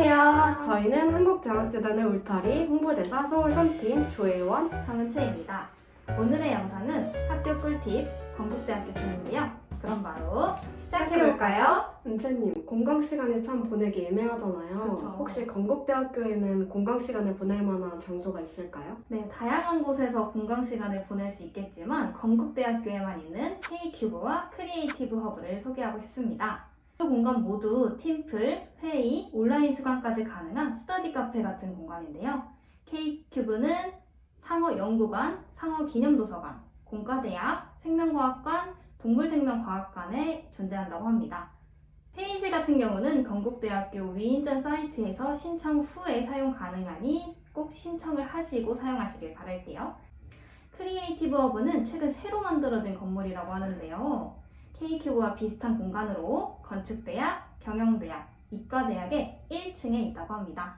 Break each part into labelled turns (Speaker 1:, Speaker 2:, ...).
Speaker 1: 안녕하세요. 저희는 한국장학재단의 울타리 홍보대사 서울선팀 조혜원.
Speaker 2: 정은채입니다. 오늘의 영상은 학교 꿀팁 건국대학교 편인데요. 그럼 바로 시작해볼까요?
Speaker 1: 은채님, 공강 시간이 참 보내기 애매하잖아요.
Speaker 2: 그쵸.
Speaker 1: 혹시 건국대학교에는 공강 시간을 보낼 만한 장소가 있을까요?
Speaker 2: 네, 다양한 곳에서 공강 시간을 보낼 수 있겠지만 건국대학교에만 있는 K큐브와 크리에이티브 허브를 소개하고 싶습니다. 두 공간 모두 팀플, 회의, 온라인 수강까지 가능한 스터디 카페 같은 공간인데요. K큐브는 상어 연구관, 상어 기념도서관, 공과대학, 생명과학관, 동물생명과학관에 존재한다고 합니다. 회의실 같은 경우는 건국대학교 위인전 사이트에서 신청 후에 사용 가능하니 꼭 신청을 하시고 사용하시길 바랄게요. 크리에이티브 허브는 최근 새로 만들어진 건물이라고 하는데요. K큐브와 비슷한 공간으로 건축대학, 경영대학, 이과대학의 1층에 있다고 합니다.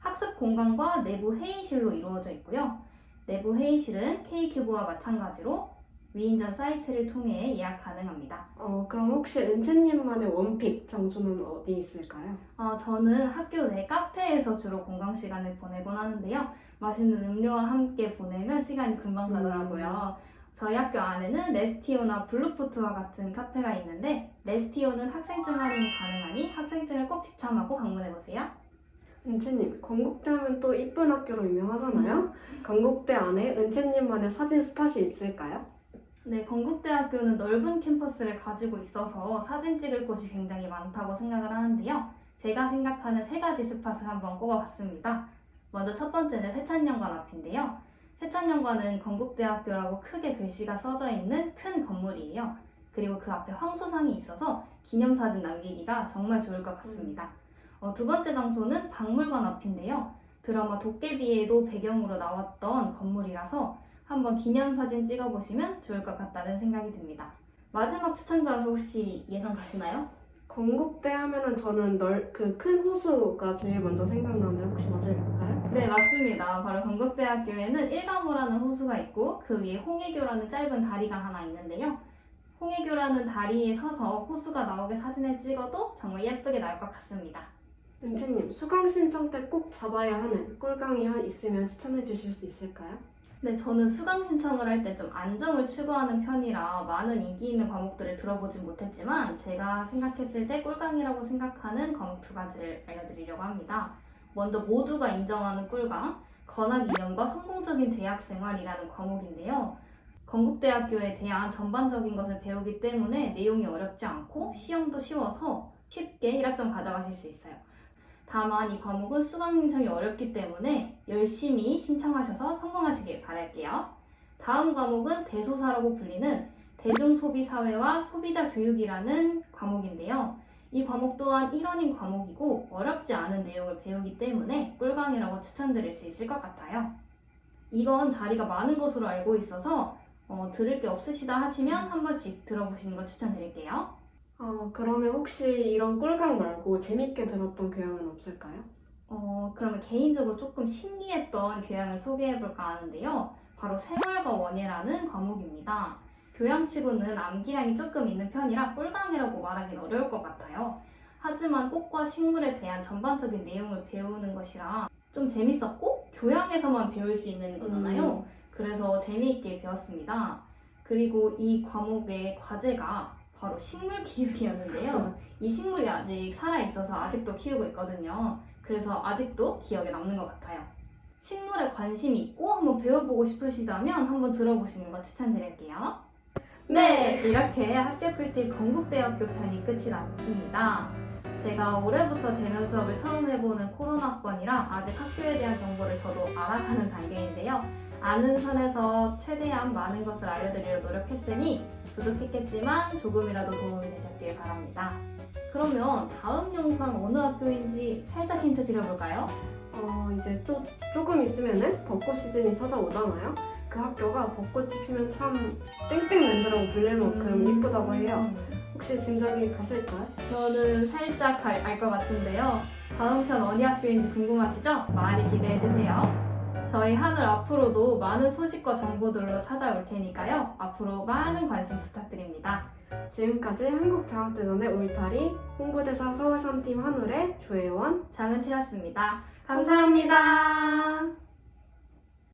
Speaker 2: 학습 공간과 내부 회의실로 이루어져 있고요. 내부 회의실은 K큐브와 마찬가지로 위인전 사이트를 통해 예약 가능합니다.
Speaker 1: 어, 그럼 혹시 은채님만의 원픽 장소는 어디 있을까요?
Speaker 2: 어, 저는 학교 내 카페에서 주로 공강 시간을 보내곤 하는데요. 맛있는 음료와 함께 보내면 시간이 금방 가더라고요. 저희 학교 안에는 레스티오나 블루포트와 같은 카페가 있는데 레스티오는 학생증 할인이 가능하니 학생증을 꼭 지참하고 방문해보세요.
Speaker 1: 은채님, 건국대 하면 또 이쁜 학교로 유명하잖아요. 건국대 안에 은채님만의 사진 스팟이 있을까요?
Speaker 2: 네, 건국대학교는 넓은 캠퍼스를 가지고 있어서 사진 찍을 곳이 굉장히 많다고 생각을 하는데요. 제가 생각하는 세 가지 스팟을 한번 꼽아봤습니다. 먼저 첫 번째는 세찬연관 앞인데요. 세찬연관은 건국대학교라고 크게 글씨가 써져 있는 큰 건물이에요. 그리고 그 앞에 황소상이 있어서 기념사진 남기기가 정말 좋을 것 같습니다. 어, 두 번째 장소는 박물관 앞인데요. 드라마 도깨비에도 배경으로 나왔던 건물이라서 한번 기념사진 찍어보시면 좋을 것 같다는 생각이 듭니다. 마지막 추천 장소 혹시 예상 가시나요?
Speaker 1: 건국대 하면은 저는 널, 그큰 호수가 제일 먼저 생각나는데 혹시 맞을까요?
Speaker 2: 네, 맞습니다. 바로 건국대학교에는 일가모라는 호수가 있고 그 위에 홍해교라는 짧은 다리가 하나 있는데요. 홍해교라는 다리에 서서 호수가 나오게 사진을 찍어도 정말 예쁘게 나올 것 같습니다.
Speaker 1: 은채님, 수강 신청 때 꼭 잡아야 하는 꿀강이 한 있으면 추천해 주실 수 있을까요?
Speaker 2: 네, 저는 수강 신청을 할 때 좀 안정을 추구하는 편이라 많은 인기 있는 과목들을 들어보진 못했지만 제가 생각했을 때 꿀강이라고 생각하는 과목 두 가지를 알려드리려고 합니다. 먼저 모두가 인정하는 꿀강, 건학 이념과 성공적인 대학 생활이라는 과목인데요. 건국대학교에 대한 전반적인 것을 배우기 때문에 내용이 어렵지 않고 시험도 쉬워서 쉽게 1학점 가져가실 수 있어요. 다만 이 과목은 수강 신청이 어렵기 때문에 열심히 신청하셔서 성공하시길 바랄게요. 다음 과목은 대소사라고 불리는 대중소비사회와 소비자 교육이라는 과목인데요. 이 과목 또한 1원인 과목이고 어렵지 않은 내용을 배우기 때문에 꿀강이라고 추천드릴 수 있을 것 같아요. 이건 자리가 많은 것으로 알고 있어서 어, 들을 게 없으시다 하시면 한 번씩 들어보시는 거 추천드릴게요.
Speaker 1: 어, 그러면 혹시 이런 꿀강 말고 재밌게 들었던 교양은 없을까요?
Speaker 2: 어, 그러면 개인적으로 조금 신기했던 교양을 소개해볼까 하는데요. 바로 생활과 원예라는 과목입니다. 교양치고는 암기량이 조금 있는 편이라 꿀강이라고 말하기는 어려울 것 같아요. 하지만 꽃과 식물에 대한 전반적인 내용을 배우는 것이라 좀 재밌었고 교양에서만 배울 수 있는 거잖아요. 그래서 재미있게 배웠습니다. 그리고 이 과목의 과제가 바로 식물 키우기였는데요. 이 식물이 아직 살아있어서 아직도 키우고 있거든요. 그래서 아직도 기억에 남는 것 같아요. 식물에 관심이 있고 한번 배워보고 싶으시다면 한번 들어보시는 거 추천드릴게요. 네, 이렇게 학교 꿀팁 건국대학교 편이 끝이 났습니다. 제가 올해부터 대면 수업을 처음 해보는 코로나 학번이라 아직 학교에 대한 정보를 저도 알아가는 단계인데요. 아는 선에서 최대한 많은 것을 알려드리려 노력했으니 부족했겠지만 조금이라도 도움이 되셨길 바랍니다. 그러면 다음 영상 어느 학교인지 살짝 힌트 드려볼까요?
Speaker 1: 어, 이제 조, 조금 있으면은 벚꽃 시즌이 찾아오잖아요. 그 학교가 벚꽃이 피면 참 땡땡랜드라고 불릴 만큼
Speaker 2: 음.
Speaker 1: 이쁘다고 해요. 혹시 짐작이 갔을까요?
Speaker 2: 저는 살짝 알 것 같은데요. 다음 편 어느 학교인지 궁금하시죠? 많이 기대해주세요. 저희 하늘 앞으로도 많은 소식과 정보들로 찾아올 테니까요. 앞으로 많은 관심 부탁드립니다.
Speaker 1: 지금까지 한국장학대전의 울타리 홍보대사 서울 3팀 한울의 조혜원
Speaker 2: 장은채였습니다. 감사합니다.